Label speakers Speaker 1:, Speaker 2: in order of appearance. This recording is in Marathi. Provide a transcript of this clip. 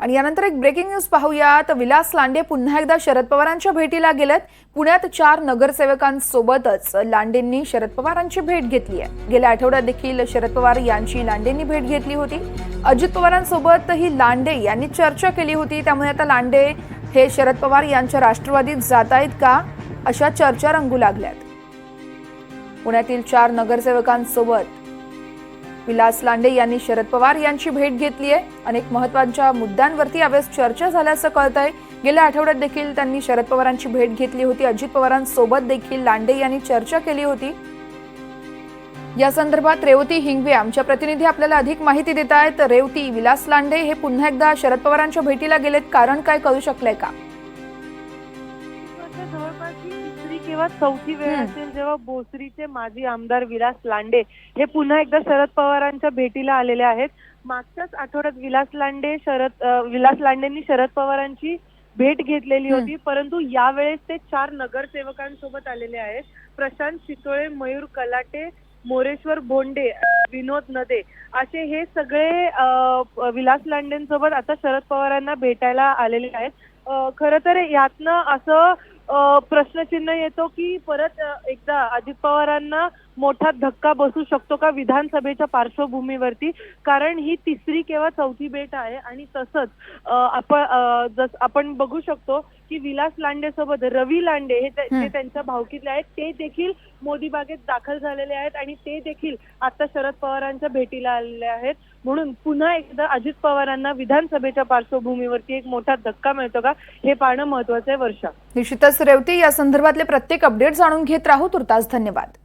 Speaker 1: आणि यानंतर एक ब्रेकिंग न्यूज पाहूयात. विलास लांडे पुन्हा एकदा शरद पवारांच्या भेटीला गेलेत. पुण्यात चार नगरसेवकांसोबतच लांडेंनी शरद पवारांची भेट घेतली आहे. गेल्या आठवड्यात देखील शरद पवार यांची लांडेंनी भेट घेतली होती. अजित पवारांसोबतही लांडे यांनी चर्चा केली होती. त्यामुळे आता लांडे हे शरद पवार यांच्या राष्ट्रवादीत जात आहेत का? अशा चर्चा रंगू लागल्यात. पुण्यातील चार नगरसेवकांसोबत विलास लांडे यांनी शरद पवार यांची भेट घेतली आहे अनेक महत्त्वाच्या मुद्द्यांवरती यावेळेस चर्चा झाल्याचं कळत आहे गेल्या आठवड्यात देखील त्यांनी शरद पवारांची भेट घेतली होती. अजित पवारांसोबत देखील लांडे यांनी चर्चा केली होती. या संदर्भात रेवती हिंगवे आमच्या प्रतिनिधी आपल्याला अधिक माहिती देत आहेत. रेवती विलास लांडे हे पुन्हा एकदा शरद पवारांच्या भेटीला गेलेत. कारण काय कळू शकलंय का?
Speaker 2: जवळपास किंवा चौथी वेळ. असेल जेव्हा भोसरीचे माजी आमदार विलास लांडे हे पुन्हा एकदा शरद पवारांच्या भेटीला आलेले आहेत मागच्याच आठवड्यात विलास लांडे शरद विलास लांडेंनी शरद पवारांची भेट घेतलेली. होती परंतु यावेळेस ते चार नगरसेवकांसोबत आलेले आहेत प्रशांत शितोळे मयूर कलाटे मोरेश्वर बोंडे विनोद नदे असे हे सगळे विलास लांडेंसोबत आता शरद पवारांना भेटायला आलेले आहेत खरं तर यातनं असं प्रश्नचिन्ह येतो की परत एकदा अजित पवारांना मोठा धक्का बसू शकतो का विधानसभेच्या पार्श्वभूमीवरती? कारण ही तिसरी किंवा चौथी भेट आहे आणि तसंच आपण जस आपण बघू शकतो की विलास लांडे सोबत रवी लांडे हे
Speaker 1: हं.
Speaker 2: जे त्यांच्या भावकीतले आहेत. ते देखील मोदी बागेत दाखल झालेले आहेत आणि ते देखील आता शरद पवारांच्या भेटीला आलेले आहेत. म्हणून पुन्हा एकदा अजित पवारांना विधानसभेच्या पार्श्वभूमीवरती एक मोठा धक्का मिळतो का? हे पाहणं महत्वाचं आहे वर्षा.
Speaker 1: निश्चितच रेवती या संदर्भातले प्रत्येक अपडेट जाणून घेत राहू. तुर्तास धन्यवाद.